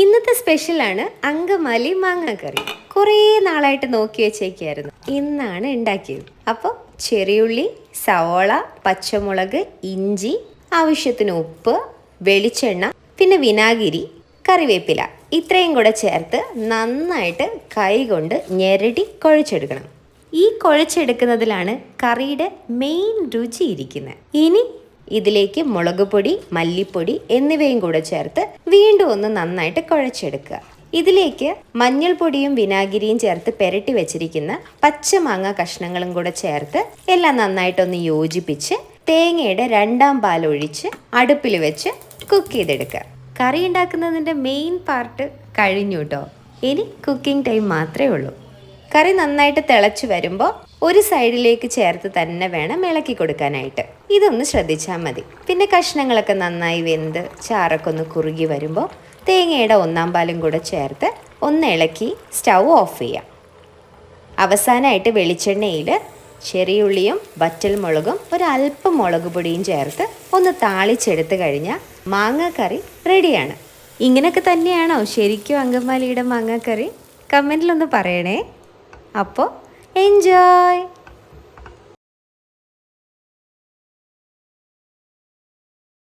ഇന്നത്തെ സ്പെഷ്യലാണ് അങ്കമാലി മാങ്ങാക്കറി. കുറേ നാളായിട്ട് നോക്കി വെച്ചേക്കായിരുന്നു. ഇന്നാണ് ഉണ്ടാക്കിയത് അപ്പോൾ ചെറിയുള്ളി സവോള പച്ചമുളക് ഇഞ്ചി ആവശ്യത്തിന് ഉപ്പ് വെളിച്ചെണ്ണ പിന്നെ വിനാഗിരി കറിവേപ്പില ഇത്രയും കൂടെ ചേർത്ത് നന്നായിട്ട് കൈകൊണ്ട് ഞെരടി കുഴച്ചെടുക്കണം. ഈ കുഴച്ചെടുക്കുന്നതിലാണ് കറിയുടെ മെയിൻ രുചി ഇരിക്കുന്നത് ഇനി ഇതിലേക്ക് മുളക് പൊടി മല്ലിപ്പൊടി എന്നിവയും കൂടെ ചേർത്ത് വീണ്ടും ഒന്ന് നന്നായിട്ട് കുഴച്ചെടുക്കുക. ഇതിലേക്ക് മഞ്ഞൾപ്പൊടിയും വിനാഗിരിയും ചേർത്ത് പെരട്ടി വെച്ചിരിക്കുന്ന പച്ചമാങ്ങ കഷ്ണങ്ങളും കൂടെ ചേർത്ത് എല്ലാം നന്നായിട്ടൊന്ന് യോജിപ്പിച്ച് തേങ്ങയുടെ രണ്ടാം പാൽ ഒഴിച്ച് അടുപ്പിൽ വെച്ച് കുക്ക് ചെയ്തെടുക്കുക. കറി ഉണ്ടാക്കുന്നതിന്റെ മെയിൻ പാർട്ട് കഴിഞ്ഞു കേട്ടോ ഇനി കുക്കിംഗ് ടൈം മാത്രമേ ഉള്ളൂ. കറി നന്നായിട്ട് തിളച്ച് വരുമ്പോൾ ഒരു സൈഡിലേക്ക് ചേർത്ത് തന്നെ വേണം ഇളക്കി കൊടുക്കാനായിട്ട്. ഇതൊന്ന് ശ്രദ്ധിച്ചാൽ മതി. പിന്നെ കഷ്ണങ്ങളൊക്കെ നന്നായി വെന്ത് ചാറൊക്കെ ഒന്ന് കുറുകി വരുമ്പോൾ തേങ്ങയുടെ ഒന്നാം പാലും കൂടെ ചേർത്ത് ഒന്ന് ഇളക്കി സ്റ്റൗ ഓഫ് ചെയ്യാം. അവസാനമായിട്ട് വെളിച്ചെണ്ണയിൽ ചെറിയുള്ളിയും വറ്റൽമുളകും ഒരല്പം മുളക് പൊടിയും ചേർത്ത് ഒന്ന് താളിച്ചെടുത്ത് കഴിഞ്ഞാൽ മാങ്ങാക്കറി റെഡിയാണ്. ഇങ്ങനെയൊക്കെ തന്നെയാണോ ശരിക്കും അങ്കമാലിയുടെ മാങ്ങാക്കറി? കമന്റിലൊന്ന് പറയണേ. അപ്പോൾ എൻജോയ്!